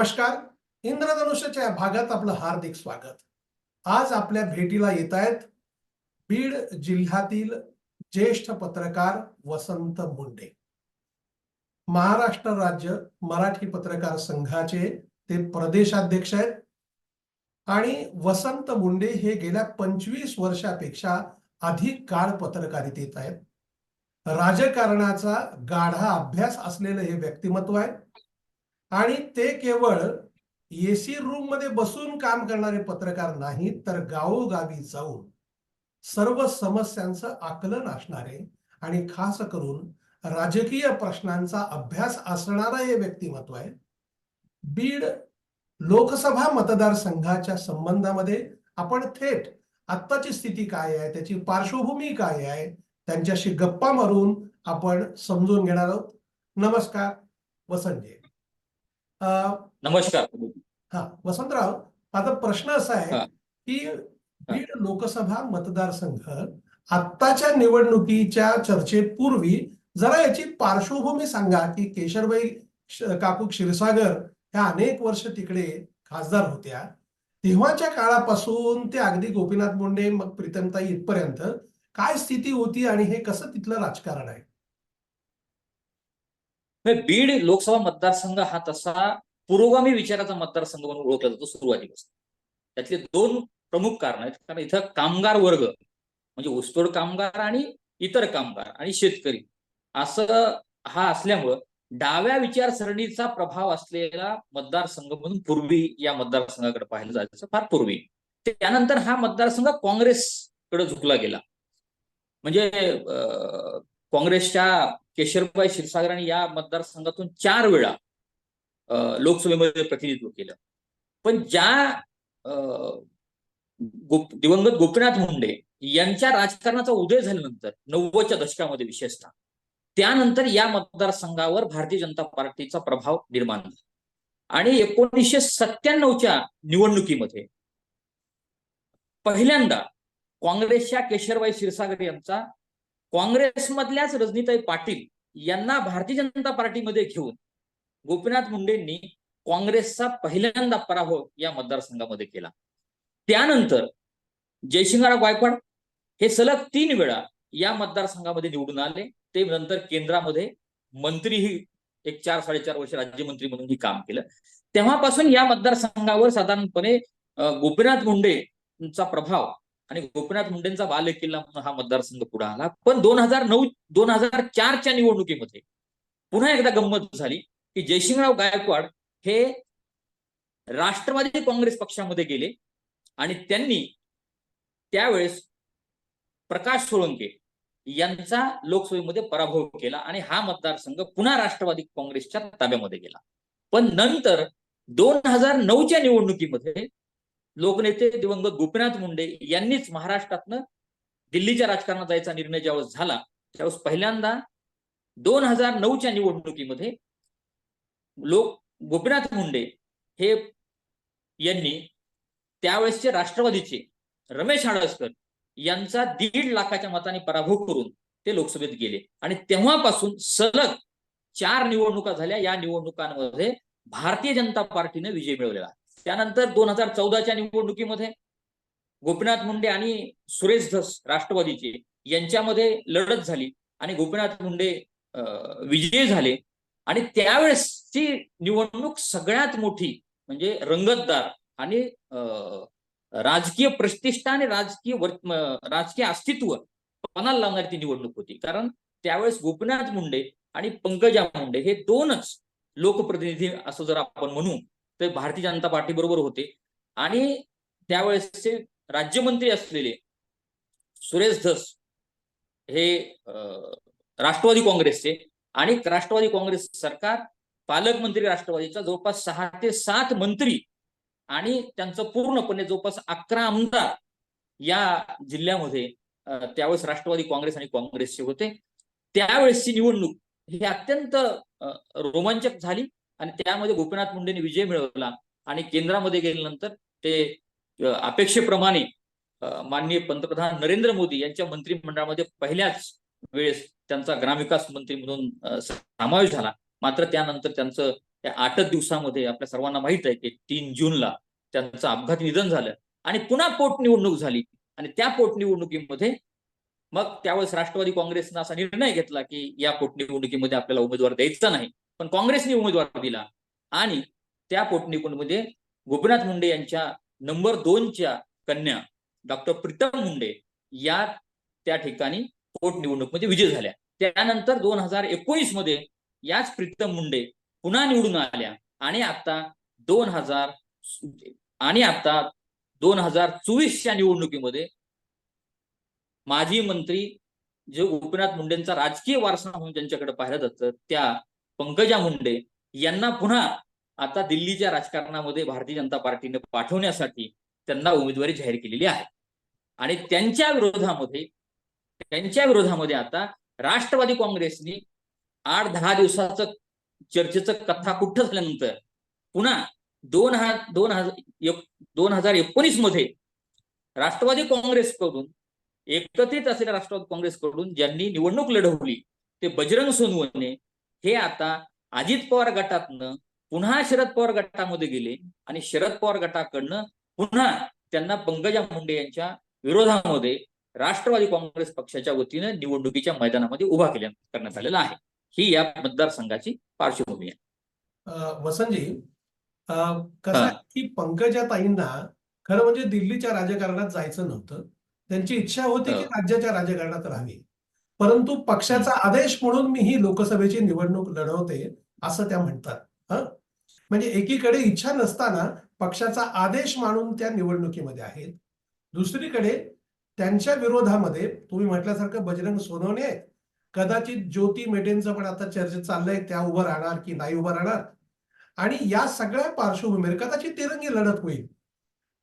नमस्कार. इंद्रधनुष्याच्या या भागात आपलं हार्दिक स्वागत. आज आपल्या भेटीला येत आहेत बीड जिल्ह्यातील ज्येष्ठ पत्रकार वसंत मुंडे. महाराष्ट्र राज्य मराठी पत्रकार संघाचे ते प्रदेशाध्यक्ष आहेत. आणि वसंत मुंडे हे गेल्या पंचवीस वर्षापेक्षा अधिक काळ पत्रकारितेत आहेत. राजकारणाचा गाढा अभ्यास असलेलं हे व्यक्तिमत्व आहे. आणि ते केवळ एसी रूममध्ये बसून काम करणारे पत्रकार नाहीत तर गावोगावी जाऊन सर्व समस्यांचं आकलन असणारे आणि खास करून राजकीय प्रश्नांचा अभ्यास असणारा हे व्यक्तिमत्व आहे. बीड लोकसभा मतदारसंघाच्या संबंधामध्ये आपण थेट आत्ताची स्थिती काय आहे त्याची पार्श्वभूमी काय आहे त्यांच्याशी गप्पा मारून आपण समजून घेणार आहोत. नमस्कार वसंतजी. अं, नमस्कार. हा वसंतराव आता प्रश्न असा आहे. की बीड लोकसभा मतदारसंघ आत्ताच्या निवडणुकीच्या चर्चेपूर्वी जरा याची पार्श्वभूमी सांगा की केशरबाई काकू क्षीरसागर ह्या अनेक वर्ष तिकडे खासदार होत्या. तेव्हाच्या काळापासून ते अगदी गोपीनाथ मुंडे मग प्रीतमताई इथपर्यंत काय स्थिती होती आणि हे कसं तिथलं राजकारण आहे? बीड लोकसभा मतदारसंघ हा तसा पुरोगामी विचाराचा मतदारसंघ म्हणून ओळखला जातो सुरुवातीपासून. त्यातले दोन प्रमुख कारण आहेत. कारण इथं कामगार वर्ग म्हणजे ऊसतोड कामगार आणि इतर कामगार आणि शेतकरी असं हा असल्यामुळं डाव्या विचारसरणीचा प्रभाव असलेला मतदारसंघ म्हणून पूर्वी या मतदारसंघाकडे पाहिलं जायचं फार पूर्वी. त्यानंतर हा मतदारसंघ काँग्रेसकडे झुकला गेला. म्हणजे काँग्रेसच्या केशरबाई क्षीरसागरांनी या मतदारसंघातून चार वेळा लोकसभेमध्ये प्रतिनिधित्व केलं. पण ज्या गोप- दिवंगत गोपीनाथ मुंडे यांच्या राजकारणाचा उदय झाल्यानंतर नव्वदच्या दशकामध्ये विशेषतः त्यानंतर या मतदारसंघावर भारतीय जनता पार्टीचा प्रभाव निर्माण झाला. आणि एकोणीसशे सत्त्याण्णवच्या निवडणुकीमध्ये पहिल्यांदा काँग्रेसच्या केशरबाई क्षीरसागर यांचा काँग्रेसमधल्याच रजनीताई पाटील यांना भारतीय जनता पार्टीमध्ये घेऊन गोपीनाथ मुंडेंनी काँग्रेसचा पहिल्यांदा पराभव या मतदारसंघामध्ये केला. त्यानंतर जयसिंगराव गायकवाड हे सलग तीन वेळा या मतदारसंघामध्ये निवडून आले. ते नंतर केंद्रामध्ये मंत्रीही एक चार साडेचार वर्ष राज्यमंत्री म्हणूनही काम केलं. तेव्हापासून या मतदारसंघावर साधारणपणे गोपीनाथ मुंडेचा प्रभाव आणि गोपीनाथ मुंडेंचा बाल किल्ला म्हणून हा मतदारसंघ पुढे आला. पण दोन हजार नऊ दोन हजार चारच्या निवडणुकीमध्ये पुन्हा एकदा गंमत झाली की जयसिंगराव गायकवाड हे राष्ट्रवादी काँग्रेस पक्षामध्ये गेले आणि त्यांनी त्यावेळेस प्रकाश सोळंके यांचा लोकसभेमध्ये पराभव केला आणि हा मतदारसंघ पुन्हा राष्ट्रवादी काँग्रेसच्या ताब्यामध्ये गेला. पण नंतर दोन हजार नऊच्या निवडणुकीमध्ये लोकनेते दिवंगत गोपीनाथ मुंडे यांनीच महाराष्ट्रातनं दिल्लीच्या राजकारणात जायचा निर्णय ज्यावेळेस झाला त्यावेळेस पहिल्यांदा दोन हजार नऊच्या निवडणुकीमध्ये लोक गोपीनाथ मुंडे हे यांनी त्यावेळेसचे राष्ट्रवादीचे रमेश आडसकर यांचा दीड लाखाच्या मताने पराभव करून ते लोकसभेत गेले आणि तेव्हापासून सलग चार निवडणुका झाल्या या निवडणुकांमध्ये भारतीय जनता पार्टीने विजय मिळवलेला आहे. त्यानंतर दोन हजार चौदाच्या निवडणुकीमध्ये गोपीनाथ मुंडे आणि सुरेश धस राष्ट्रवादीचे यांच्यामध्ये लढत झाली आणि गोपीनाथ मुंडे विजयी झाले. आणि त्यावेळेसची निवडणूक सगळ्यात मोठी म्हणजे रंगतदार आणि राजकीय प्रतिष्ठा आणि राजकीय राजकीय अस्तित्व पणाला लावणारी ती निवडणूक होती. कारण त्यावेळेस गोपीनाथ मुंडे आणि पंकजा मुंडे हे दोनच लोकप्रतिनिधी असं जर आपण म्हणू ते भारतीय जनता पार्टी बरोबर होते. आणि त्यावेळेसचे राज्यमंत्री असलेले सुरेश धस हे राष्ट्रवादी काँग्रेसचे आणि राष्ट्रवादी काँग्रेस सरकार पालकमंत्री राष्ट्रवादीचा जवळपास सहा ते सात मंत्री आणि त्यांचं पूर्णपणे जवळपास अकरा आमदार या जिल्ह्यामध्ये त्यावेळेस राष्ट्रवादी काँग्रेस आणि काँग्रेसचे होते. त्यावेळेसची निवडणूक ही अत्यंत रोमांचक झाली. आणि त्यामध्ये गोपीनाथ मुंडेंनी विजय मिळवला आणि केंद्रामध्ये गेल्यानंतर ते अपेक्षेप्रमाणे माननीय पंतप्रधान नरेंद्र मोदी यांच्या मंत्रिमंडळामध्ये पहिल्याच वेळेस त्यांचा ग्रामविकास मंत्री म्हणून समावेश झाला. मात्र त्यानंतर त्यांचं त्या आठच दिवसामध्ये आपल्या सर्वांना माहीत आहे की तीन जूनला त्यांचं अपघात निधन झालं आणि पुन्हा पोटनिवडणूक झाली. आणि त्या पोटनिवडणुकीमध्ये मग त्यावेळेस राष्ट्रवादी काँग्रेसनं असा निर्णय घेतला की या पोटनिवडणुकीमध्ये आपल्याला उमेदवार द्यायचा नाही. पण काँग्रेसने उमेदवार दिला. आणि त्या पोटनिवडणुकीमध्ये गोपीनाथ मुंडे यांच्या नंबर दोनच्या कन्या डॉक्टर प्रीतम मुंडे या त्या ठिकाणी पोटनिवडणूकमध्ये विजय झाल्या. त्यानंतर दोन हजार एकोणीसमध्ये याच प्रीतम मुंडे पुन्हा निवडून आल्या. आणि आता दोन हजार आणि आता दोन हजार चोवीसच्या निवडणुकीमध्ये माजी मंत्री जे गोपीनाथ मुंडेंचा राजकीय वारसा म्हणून ज्यांच्याकडे पाहिलं जातं त्या पंकजा मुंडे यांना पुन्हा आता दिल्लीच्या राजकारणामध्ये भारतीय जनता पार्टीने पाठवण्यासाठी त्यांना उमेदवारी जाहीर केलेली आहे. आणि त्यांच्या विरोधामध्ये त्यांच्या विरोधामध्ये आता राष्ट्रवादी काँग्रेसने आठ दहा दिवसाचं चर्चेचं कथा कुठं झाल्यानंतर पुन्हा दोन हा दोन हजार दोन हजार एकोणीसमध्ये राष्ट्रवादी काँग्रेसकडून एकत्रित असलेल्या राष्ट्रवादी काँग्रेसकडून ज्यांनी निवडणूक लढवली ते बजरंग सोनवणे हे आता अजित पवार गटातनं पुन्हा शरद पवार गटामध्ये गेले आणि शरद पवार गटाकडनं पुन्हा त्यांना पंकजा मुंडे यांच्या विरोधामध्ये राष्ट्रवादी काँग्रेस पक्षाच्या वतीनं निवडणुकीच्या मैदानामध्ये उभा केल्या करण्यात आलेला आहे. ही या मतदारसंघाची पार्श्वभूमी आहे. वसंतजी कसं की पंकजा ताईंना खरं म्हणजे दिल्लीच्या राजकारणात जायचं नव्हतं. त्यांची इच्छा होती की. राज्याच्या राजकारणात राहावी. परंतु पक्षाचा आदेश म्हणून मी ही लोकसभेची निवडणूक लढवते असं त्या म्हणतात. हं? म्हणजे एकीकडे इच्छा नसताना पक्षाचा आदेश मानून त्या निवडणुकीमध्ये आहेत. दुसरीकडे त्यांच्या विरोधामध्ये तुम्ही म्हटल्यासारखं बजरंग सोनवणे आहेत. कदाचित ज्योती मेटेंचं पण आता चर्चेत चाललंय त्या उभं राहणार की नाही उभं राहणार. आणि या सगळ्या पार्श्वभूमीवर कदाचित तिरंगी लढत होईल.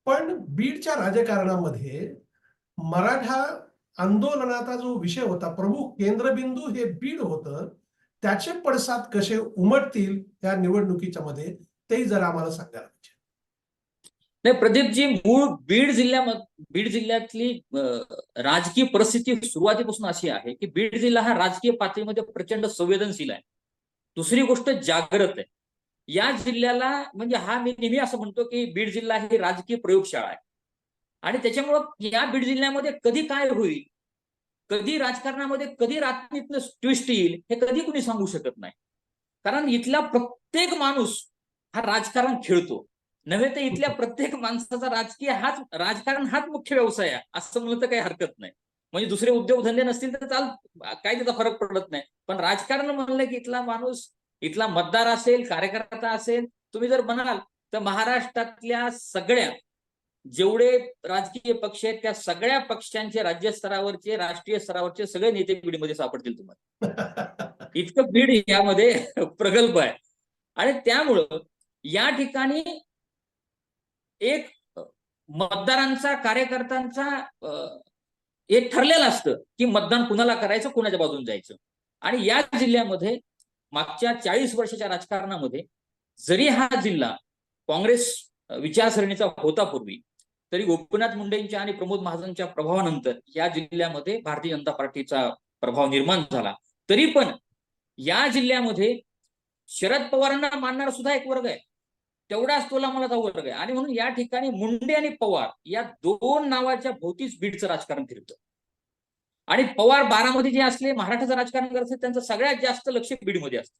पण बीडच्या राजकारणामध्ये मराठा आंदोलनाचा जो विषय होता प्रमुख केंद्रबिंदू हे बीड होतं त्याचे पडसाद कसे उमटतील या निवडणुकीच्या मध्ये तेही जरा आम्हाला सांगायला पाहिजे. नाही प्रदीपजी मूळ बीड जिल्ह्यामध्ये बीड जिल्ह्यातली राजकीय परिस्थिती सुरुवातीपासून अशी आहे की बीड जिल्हा हा राजकीय पातळीमध्ये प्रचंड संवेदनशील आहे. दुसरी गोष्ट जागृत आहे. या जिल्ह्याला म्हणजे हा मी नेहमी असं म्हणतो की बीड जिल्हा ही राजकीय प्रयोगशाळा आहे. आणि त्याच्यामुळं या बीड जिल्ह्यामध्ये कधी काय होईल कधी राजकारणामध्ये कधी रात्रीतलं ट्विस्ट येईल हे कधी कुणी सांगू शकत नाही. कारण इथला प्रत्येक माणूस हा राजकारण खेळतो. नव्हे तर इथल्या प्रत्येक माणसाचा राजकीय हाच राजकारण हाच मुख्य व्यवसाय आहे असं म्हणलं तर काही हरकत नाही. म्हणजे दुसरे उद्योगधंदे नसतील तर चाल काय त्याचा फरक पडत नाही. पण राजकारण म्हणलं की इथला माणूस इथला मतदार असेल कार्यकर्ता असेल तुम्ही जर म्हणाल तर महाराष्ट्रातल्या सगळ्या जेवढे राजकीय पक्ष आहेत त्या सगळ्या पक्षांचे राज्यस्तरावरचे राष्ट्रीय स्तरावरचे सगळे नेते बीडमध्ये सापडतील तुम्हाला. इतकं बीड यामध्ये प्रगल्भ आहे. आणि त्यामुळं या ठिकाणी एक मतदारांचा कार्यकर्त्यांचा एक ठरलेलं असतं की मतदान कुणाला करायचं कुणाच्या बाजून जायचं. आणि या जिल्ह्यामध्ये मागच्या चाळीस वर्षाच्या राजकारणामध्ये जरी हा जिल्हा काँग्रेस विचारसरणीचा होता पूर्वी तरी गोपीनाथ मुंडेंच्या आणि प्रमोद महाजनच्या प्रभावानंतर या जिल्ह्यामध्ये भारतीय जनता पार्टीचा प्रभाव निर्माण झाला. तरी पण या जिल्ह्यामध्ये शरद पवारांना मानणारा सुद्धा एक वर्ग आहे. तेवढाच तोला मला वर्ग आहे. आणि म्हणून या ठिकाणी मुंडे आणि पवार या दोन नावाच्या भोवतीच बीडचं राजकारण फिरतं. आणि पवार बारामध्ये जे असले महाराष्ट्राचं राजकारण करत त्यांचं सगळ्यात जास्त लक्ष बीडमध्ये असतं.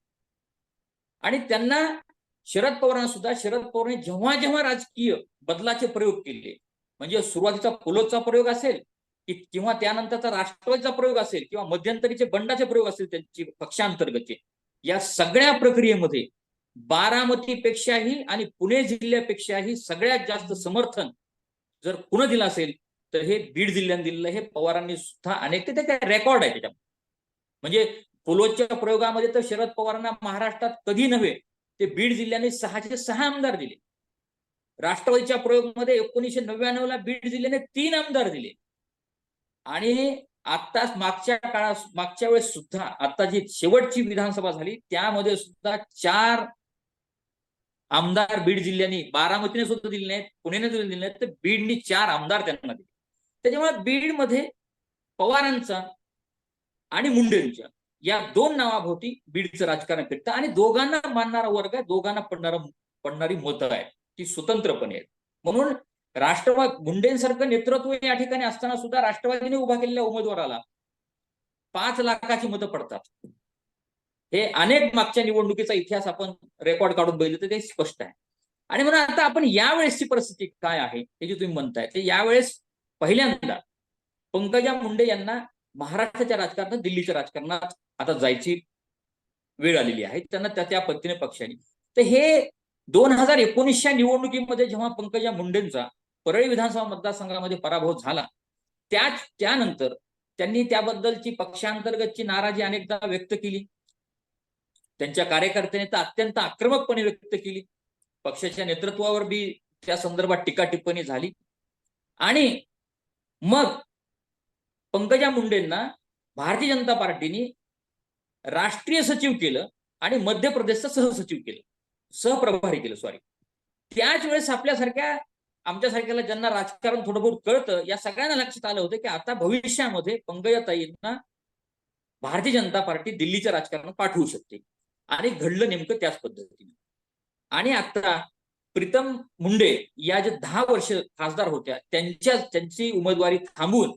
आणि त्यांना शरद पवारांना सुद्धा शरद पवारांनी जेव्हा जेव्हा राजकीय बदलाचे प्रयोग केले म्हणजे सुरुवातीचा पोलोचा प्रयोग असेल कि- किंवा त्यानंतरचा राष्ट्रवादीचा प्रयोग असेल किंवा मध्यंतरीचे बंडाचे प्रयोग असतील त्यांची पक्षांतर्गतचे या सगळ्या प्रक्रियेमध्ये बारामतीपेक्षाही आणि पुणे जिल्ह्यापेक्षाही सगळ्यात जास्त समर्थन जर पुणे दिलं असेल तर हे बीड जिल्ह्याने दिलेलं हे पवारांनी सुद्धा अनेक ते काय रेकॉर्ड आहे त्याच्यामध्ये. म्हणजे पोलोच्या प्रयोगामध्ये तर शरद पवारांना महाराष्ट्रात कधी नव्हे ते बीड जिल्ह्याने सहाशे सहा आमदार दिले. राष्ट्रवादीच्या प्रयोगमध्ये एकोणीसशे नव्याण्णव ला बीड जिल्ह्याने तीन आमदार दिले. आणि आत्ताच मागच्या काळात मागच्या वेळेस सुद्धा आता जी शेवटची विधानसभा झाली त्यामध्ये सुद्धा चार आमदार बीड जिल्ह्याने बारामतीने सुद्धा दिले नाहीत पुण्याने सुद्धा दिले नाहीत तर बीडनी चार आमदार त्यांना दिले. त्याच्यामुळे बीडमध्ये पवारांचा आणि मुंडेंच्या या दोन नावाभोवती बीडचं राजकारण फिरतं आणि दोघांना मानणारा वर्ग आहे दोघांना पडणारा पडणारी मतं आहेत. ती स्वतंत्रपणे आहेत. म्हणून राष्ट्रवाद मुंडेंसारखं नेतृत्व या ठिकाणी असताना सुद्धा राष्ट्रवादीने उभा केलेल्या उमेदवाराला पाच लाखाची मतं पडतात. हे अनेक मागच्या निवडणुकीचा इतिहास आपण रेकॉर्ड काढून बघितलं तर ते स्पष्ट आहे. आणि म्हणून आता आपण यावेळेसची परिस्थिती काय आहे हे जे तुम्ही म्हणताय ते यावेळेस पहिल्यांदा पंकजा मुंडे यांना महाराष्ट्राच्या राजकारणात दिल्लीच्या राजकारणात आता जायची वेळ आलेली आहे. त्यांना त्या त्या पद्धतीने पक्षाने तर हे दोन हजार एकोणीसच्या निवडणुकीमध्ये जेव्हा पंकजा मुंडेंचा परळी विधानसभा मतदारसंघामध्ये पराभव झाला त्या त्यानंतर त्यांनी त्याबद्दलची पक्षांतर्गतची नाराजी अनेकदा व्यक्त केली. त्यांच्या कार्यकर्त्यांनी तर अत्यंत आक्रमकपणे व्यक्त केली. पक्षाच्या नेतृत्वावर बी त्या संदर्भात टीका टिप्पणी झाली. आणि मग पंकजा मुंडेंना भारतीय जनता पार्टीने राष्ट्रीय सचिव केलं आणि मध्य प्रदेशचं सहसचिव केलं. सहप्रभारी केलं सॉरी त्याच वेळेस आपल्यासारख्या आमच्यासारख्याला ज्यांना राजकारण थोडं बहुत कळतं या सगळ्यांना लक्षात आलं होतं की आता भविष्यामध्ये पंकजाताईंना भारतीय जनता पार्टी दिल्लीच्या राजकारणात पाठवू शकते. आणि घडलं नेमकं त्याच पद्धतीने. आणि आता प्रीतम मुंडे या ज्या दहा वर्ष खासदार होत्या त्यांच्या त्यांची उमेदवारी थांबून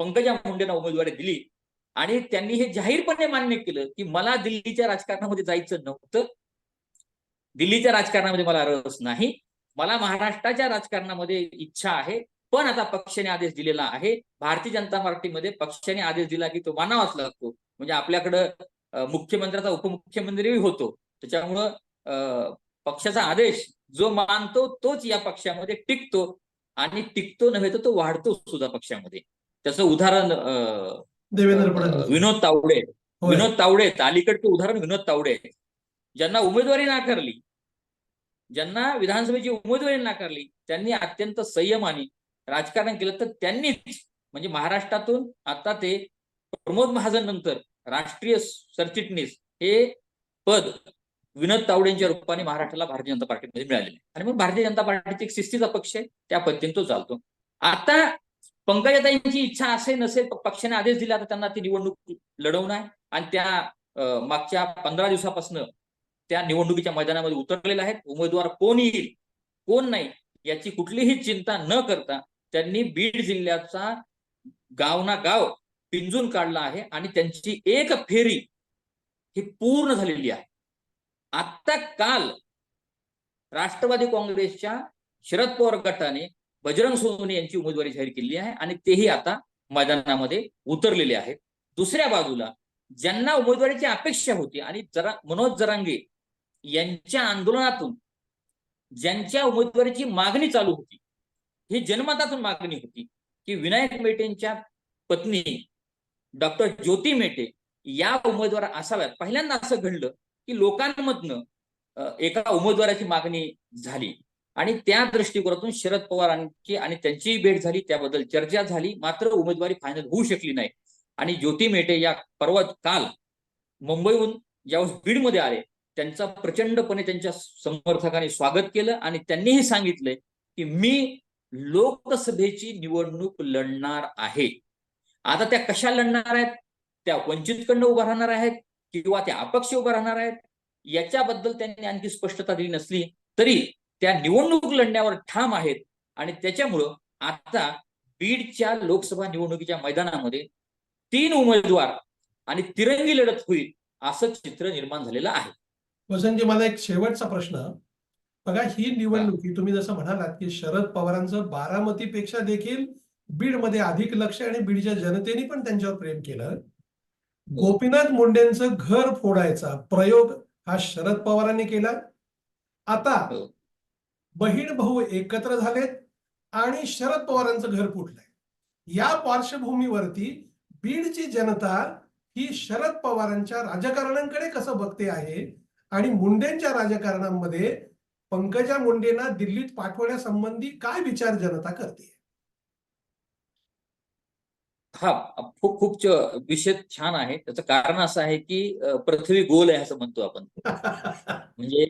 पंकजा मुंडेंना उमेदवारी दिली. आणि त्यांनी हे जाहीरपणे मान्य केलं की मला दिल्लीच्या राजकारणामध्ये जायचं नव्हतं. दिल्लीच्या राजकारणामध्ये मला रस नाही. मला महाराष्ट्राच्या राजकारणामध्ये इच्छा आहे. पण आता पक्षाने आदेश दिलेला आहे. भारतीय जनता पार्टीमध्ये पक्षाने आदेश दिला की तो मानावाच लागतो. म्हणजे आपल्याकडं मुख्यमंत्र्याचा उपमुख्यमंत्रीही होतो. त्याच्यामुळं पक्षाचा आदेश जो मानतो तोच या पक्षामध्ये टिकतो. आणि टिकतो नव्हे तर तो वाढतो सुद्धा पक्षामध्ये. त्याचं उदाहरण देवेंद्र फडणवीस विनोद तावडे. विनोद तावडे. अलीकडचे उदाहरण विनोद तावडे. ज्यांना उमेदवारी नाकारली ज्यांना विधानसभेची उमेदवारी नाकारली त्यांनी अत्यंत संयमाने राजकारण केलं तर त्यांनीच म्हणजे महाराष्ट्रातून आता ते प्रमोद महाजन नंतर राष्ट्रीय सरचिटणीस हे पद विनोद तावडेंच्या रूपाने महाराष्ट्राला भारतीय जनता पार्टीमध्ये मिळालेले आहे. आणि मग भारतीय जनता पार्टीचा एक शिस्तीचा पक्ष आहे त्या पद्धतीने तो चालतो आता पंकजाताईंची इच्छा असे नसेल पक्षाने आदेश दिला तर त्यांना ती निवडणूक लढवणं आहे. आणि त्या मागच्या पंधरा दिवसापासून त्या निवडणुकीच्या मैदानामध्ये उतरलेल्या आहेत. उमेदवार कोण येईल कोण नाही याची कुठलीही चिंता न करता त्यांनी बीड जिल्ह्याचा गाव ना गाव पिंजून काढला आहे. आणि त्यांची एक फेरी ही पूर्ण झालेली आहे. आता काल राष्ट्रवादी काँग्रेसच्या शरद पवार गटाने बजरंग सोनवणे यांची उमेदवारी जाहीर केली आहे आणि तेही आता मैदानामध्ये उतरलेले आहेत. दुसऱ्या बाजूला ज्यांना उमेदवारीची अपेक्षा होती आणि जरा मनोज जरांगे यांच्या आंदोलनातून ज्यांच्या उमेदवारीची मागणी चालू होती ही जनमतातून मागणी होती की विनायक मेटेंच्या पत्नी डॉक्टर ज्योती मेटे या उमेदवार असाव्यात. पहिल्यांदा असं घडलं की लोकांमधनं एका उमेदवाराची मागणी झाली. आणि त्या दृष्टिकोनातून शरद पवारांची आणि त्यांचीही भेट झाली त्याबद्दल चर्चा झाली मात्र उमेदवारी फायनल होऊ शकली नाही. आणि ज्योती मेटे या परवा काल मुंबईहून ज्यावेळेस बीडमध्ये आले त्यांचा प्रचंडपणे त्यांच्या समर्थकांनी स्वागत केलं आणि त्यांनीही सांगितलंय की मी लोकसभेची निवडणूक लढणार आहे. आता त्या कशा लढणार आहेत? त्या वंचितकडनं उभा राहणार आहेत किंवा त्या अपक्ष उभा राहणार आहेत? याच्याबद्दल त्यांनी आणखी स्पष्टता दिली नसली तरी त्या निवडणूक लढण्यावर ठाम आहेत. आणि त्याच्यामुळं आता बीडच्या लोकसभा निवडणुकीच्या मैदानामध्ये तीन उमेदवार आणि तिरंगी लढत होईल असं चित्र निर्माण झालेलं आहे. वसंतजी मला एक शेवटचा प्रश्न. बघा ही निवडणुकी तुम्ही जसं म्हणालात की शरद पवारांचं बारामतीपेक्षा देखील बीडमध्ये अधिक लक्ष आहे आणि बीडच्या जनतेने पण त्यांच्यावर प्रेम केलं. गोपीनाथ मुंडेंचं घर फोडायचा प्रयोग हा शरद पवारांनी केला. आता हो. बहीण भाऊ एकत्र झालेत आणि शरद पवारांचं घर फुटलंय. या पार्श्वभूमीवरती बीडची जनता ही शरद पवारांच्या राजकारणांकडे कसं बघते आहे आणि मुंडेंच्या राजकारणामध्ये पंकजा मुंडेंना दिल्लीत पाठवण्यासंबंधी काय विचार जनता करते? हा खूप खूप विषय छान आहे. त्याचं कारण असं आहे की पृथ्वी गोल आहे असं म्हणतो आपण. म्हणजे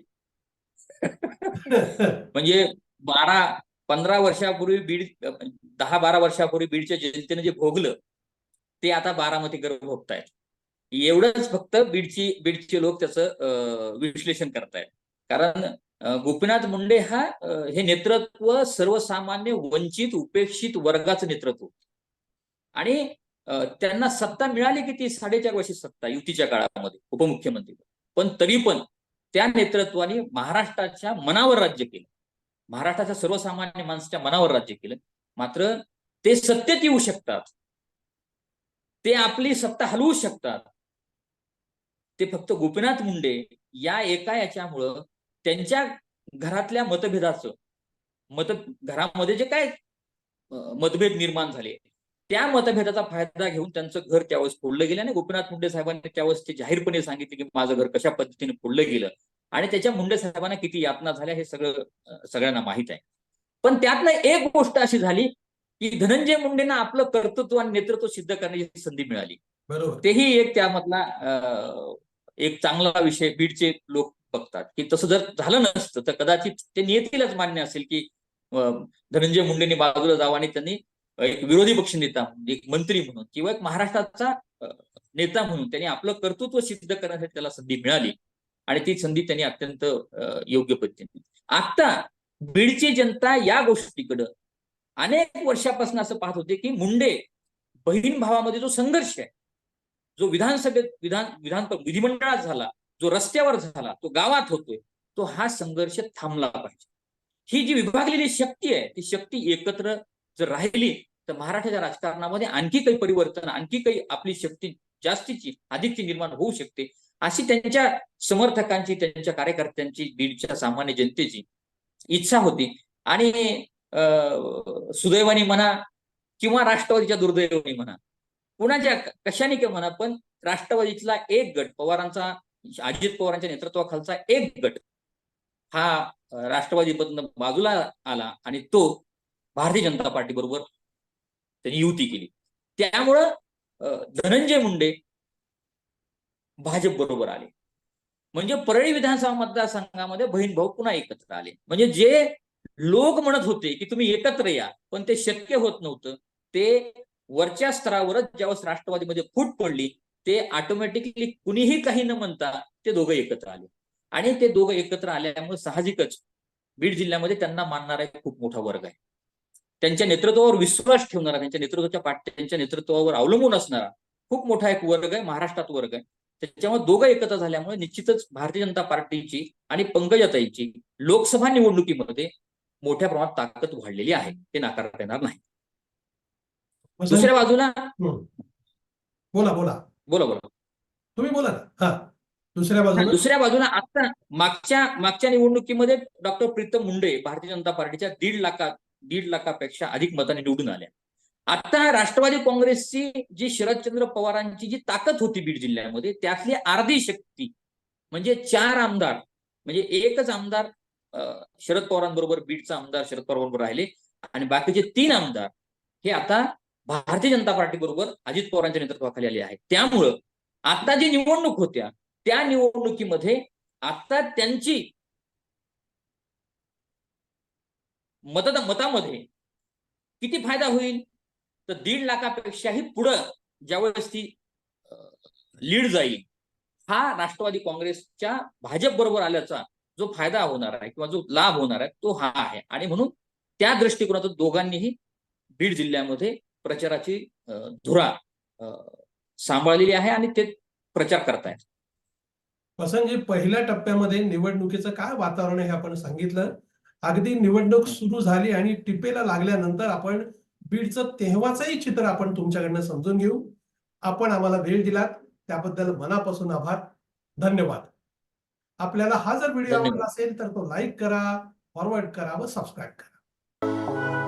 म्हणजे बारा पंधरा वर्षापूर्वी बीड दहा बारा वर्षापूर्वी बीडच्या जनतेने जे भोगलं ते आता बारामतीकर भोगतायत. एवढंच फक्त बीडची बीडचे लोक त्याचं विश्लेषण करतायत. कारण गोपीनाथ मुंडे हा हे नेतृत्व सर्वसामान्य वंचित उपेक्षित वर्गाचं नेतृत्व आणि त्यांना सत्ता मिळाली की ती साडेचार वर्षी सत्ता युतीच्या काळामध्ये उपमुख्यमंत्री. पण तरी पण त्या नेतृत्वाने महाराष्ट्राच्या मनावर राज्य केलं. महाराष्ट्राच्या सर्वसामान्य माणसाच्या मनावर राज्य केलं. मात्र ते सत्तेत येऊ शकतात. ते आपली सत्ता हलवू शकतात. ते फक्त गोपीनाथ मुंडे या एका याच्यामुळं त्यांच्या घरातल्या मतभेदाचं मत घरामध्ये जे काय मतभेद निर्माण झाले त्या मतभेदाचा फायदा घेऊन त्यांचं घर त्यावेळेस फोडलं गेलं आणि गोपीनाथ मुंडे साहेबांनी त्यावेळेस ते जाहीरपणे सांगितले की माझं घर कशा पद्धतीने फोडलं गेलं. आणि त्याच्या मुंडे साहेबांना किती यातना झाल्या हे सगळं सगळ्यांना माहीत आहे. पण त्यातनं एक गोष्ट अशी झाली की धनंजय मुंडेंना आपलं कर्तृत्व आणि नेतृत्व सिद्ध करण्याची संधी मिळाली. बरोबर. तेही एक त्यामधला एक चांगला विषय बीडचे लोक बघतात की तसं जर झालं नसतं तर कदाचित ते नियतीलाच मान्य असेल की धनंजय मुंडेंनी बाजूला जावं आणि त्यांनी एक विरोधी पक्ष नेता म्हणून एक मंत्री म्हणून किंवा एक महाराष्ट्राचा नेता म्हणून त्यांनी आपलं कर्तृत्व सिद्ध करण्यासाठी त्याला संधी मिळाली आणि ती संधी त्यांनी अत्यंत योग्य पद्धतीने आता बीडची जनता या गोष्टीकडं अनेक वर्षापासून असं पाहत होते की मुंडे बहीण भावामध्ये जो संघर्ष आहे जो विधानसभेत विधान विधान विधिमंडळात झाला जो रस्त्यावर झाला तो गावात होतोय तो हा संघर्ष थांबला पाहिजे. ही जी विभागलेली शक्ती आहे ती शक्ती एकत्र जर राहिली तर महाराष्ट्राच्या राजकारणामध्ये आणखी काही परिवर्तन आणखी काही आपली शक्ती जास्तीची अधिकची निर्माण होऊ शकते. अशी त्यांच्या समर्थकांची त्यांच्या कार्यकर्त्यांची बीडच्या सामान्य जनतेची इच्छा होती. आणि सुदैवानी म्हणा किंवा राष्ट्रवादीच्या दुर्दैवानी म्हणा कुणाच्या कशाने किंवा म्हणा पण राष्ट्रवादीतला एक गट पवारांचा अजित पवारांच्या नेतृत्वाखालचा एक गट हा राष्ट्रवादी बाजूला आला आणि तो भारतीय जनता पार्टी बरोबर त्यांनी युती केली. त्यामुळं धनंजय मुंडे भाजप बरोबर आले. म्हणजे परळी विधानसभा मतदारसंघामध्ये बहीण भाऊ पुन्हा एकत्र आले. म्हणजे जे लोक म्हणत होते की तुम्ही एकत्र या पण ते शक्य होत नव्हतं. ते वरच्या स्तरावरच ज्यावेळेस राष्ट्रवादीमध्ये फूट पडली ते ऑटोमॅटिकली कुणीही काही न म्हणता ते दोघं एकत्र आले. आणि ते दोघं एकत्र आल्यामुळे साहजिकच बीड जिल्ह्यामध्ये त्यांना मानणारा एक खूप मोठा वर्ग आहे. त्यांच्या नेतृत्वावर विश्वास ठेवणारा त्यांच्या नेतृत्वाच्या पाठ त्यांच्या नेतृत्वावर अवलंबून असणारा खूप मोठा एक वर्ग आहे महाराष्ट्रात वर्ग आहे. त्याच्यामुळे दोघं एकत्र झाल्यामुळे निश्चितच भारतीय जनता पार्टीची आणि पंकजाताईची लोकसभा निवडणुकीमध्ये मोठ्या प्रमाणात ताकद वाढलेली आहे. ते नाकारता येणार नाही. वसंत- दुसऱ्या बाजूला. बोला बोला. बोला बोला. तुम्ही बोला ना. हा. दुसऱ्या बाजूला दुसऱ्या बाजूला आता मागच्या मागच्या निवडणुकीमध्ये डॉक्टर प्रीतम मुंडे भारतीय जनता पार्टीच्या दीड लाखात दीड लाखापेक्षा अधिक मतांनी निवडून आल्या. आता राष्ट्रवादी काँग्रेसची जी शरदचंद्र पवारांची जी ताकद होती बीड जिल्ह्यामध्ये त्यातली अर्धी शक्ती म्हणजे चार आमदार म्हणजे एकच आमदार शरद पवारांबरोबर बीडचा आमदार शरद पवारांबरोबर राहिले आणि बाकीचे तीन आमदार हे आता भारतीय जनता पार्टी बरोबर अजित पवारांच्या नेतृत्वाखाली आले आहेत. त्यामुळं आता जी निवडणूक होत्या त्या निवडणुकीमध्ये आता त्यांची मतद मतामध्ये किती फायदा होईल? तर दीड लाखापेक्षाही पुढं ज्यावेळेस ती लीड जाईल हा राष्ट्रवादी काँग्रेसच्या भाजप बरोबर आल्याचा जो फायदा होणार आहे किंवा जो लाभ होणार आहे तो हा आहे. आणि म्हणून त्या दृष्टिकोनातून दोघांनीही बीड जिल्ह्यामध्ये प्रचाराची धुरा सांभाळलेली आहे आणि ते प्रचार करतायत. प्रसंगी पहिल्या टप्प्यामध्ये निवडणुकीचं काय वातावरण आहे हे आपण सांगितलं. अगदी निवडणूक सुरू झाली आणि टिपेला लागल्यानंतर आपण बीडचं तेव्हाचंही चित्र आपण तुमच्याकडनं समजून घेऊ. आपण आम्हाला वेळ दिलात. त्याबद्दल मनापासून आभार. धन्यवाद. आपल्याला हा जर व्हिडिओ. आवडला असेल तर तो लाईक करा फॉरवर्ड करा व सबस्क्राईब करा.